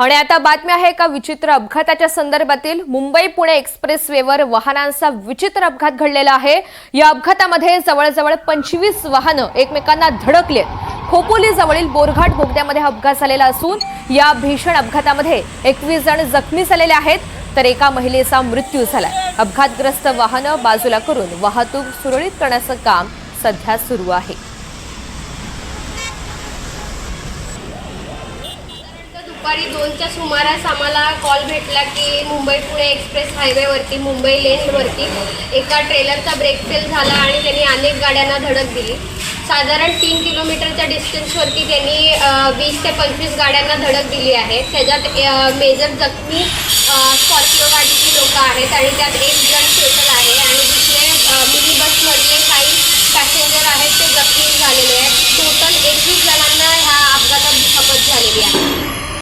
आणि आता बातमी आहे एका विचित्र अपघाताच्या संदर्भातील मुंबई पुणे एक्सप्रेसवेवर वाहनांचा विचित्र अपघात घडलेला आहे. या अपघातामध्ये जवळजवळ पंचवीस वाहनं एकमेकांना धडकले. खोपोली जवळील बोरघाट बोगद्यामध्ये हा अपघात झालेला असून या भीषण अपघातामध्ये एकवीस जण जखमी झालेले आहेत. तर एका महिलेचा मृत्यू झाला. अपघातग्रस्त वाहनं बाजूला करून वाहतूक सुरळीत करण्याचं काम सध्या सुरू आहे. दुपारी दोनच्या सुमारास आम्हाला कॉल भेटला की मुंबई पुणे एक्सप्रेस हायवेवरती मुंबई लेनवरती एका ट्रेलरचा ब्रेक फेल झाला आणि त्यांनी अनेक गाड्यांना धडक दिली. साधारण तीन किलोमीटरच्या डिस्टन्सवरती त्यांनी वीस ते पंचवीस गाड्यांना धडक दिली आहे. त्याच्यात मेजर जखमी स्कॉर्पिओ गाडीची लोकं आहेत आणि त्यात एक